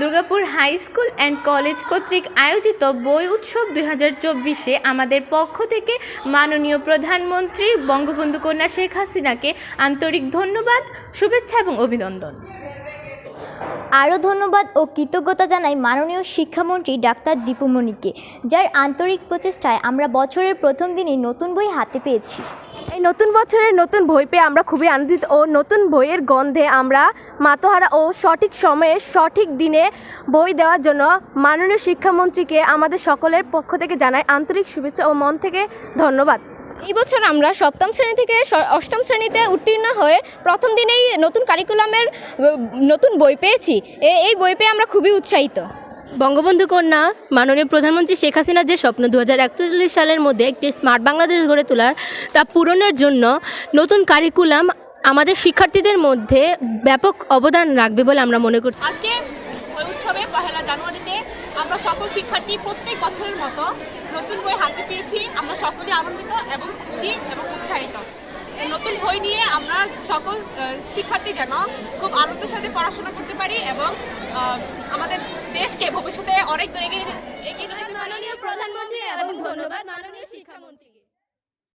Durgapur high school and college কর্তৃক আয়োজিত বই উৎসব দুই হাজার চব্বিশে আমাদের পক্ষ থেকে মাননীয় প্রধানমন্ত্রী বঙ্গবন্ধু কন্যা শেখ হাসিনাকে আন্তরিক ধন্যবাদ, শুভেচ্ছা এবং অভিনন্দন। আরও ধন্যবাদ ও কৃতজ্ঞতা জানাই মাননীয় শিক্ষামন্ত্রী ডাক্তার দীপুমণিকে যার আন্তরিক প্রচেষ্টায় আমরা বছরের প্রথম দিনই নতুন বই হাতে পেয়েছি। এই নতুন বছরের নতুন বই পেয়ে আমরা খুবই আনন্দিত ও নতুন বইয়ের গন্ধে আমরা মাতোহারা ও সঠিক সময়ে সঠিক দিনে বই দেওয়ার জন্য মাননীয় শিক্ষামন্ত্রীকে আমাদের সকলের পক্ষ থেকে জানাই আন্তরিক শুভেচ্ছা ও মন থেকে ধন্যবাদ। এই বছর আমরা সপ্তম শ্রেণি থেকে অষ্টম শ্রেণীতে উত্তীর্ণ হয়ে প্রথম দিনেই নতুন কারিকুলামের নতুন বই পেয়েছি। এ- এই বই পেয়ে আমরা খুবই উৎসাহিত। বঙ্গবন্ধু কন্যা মাননীয় প্রধানমন্ত্রী শেখ হাসিনার যে স্বপ্ন দু হাজার একচল্লিশ সালের মধ্যে একটি স্মার্ট বাংলাদেশ গড়ে তোলার তা পূরণের জন্য নতুন কারিকুলাম আমাদের শিক্ষার্থীদের মধ্যে ব্যাপক অবদান রাখবে বলে আমরা মনে করছি। আজকে উৎসবে পহেলা জানুয়ারিতে আমরা সকল শিক্ষার্থী প্রত্যেক বছরের মতো নতুন বই হাতে পেয়েছি। আমরা সকলে আনন্দিত এবং খুশি এবং উৎসাহিত। নতুন বই নিয়ে আমরা সকল শিক্ষার্থী যেন খুব আনন্দের সাথে পড়াশোনা করতে পারি এবং আমাদের দেশকে ভবিষ্যতে অনেক এগিয়ে যেতে পারি। প্রধানমন্ত্রী এবং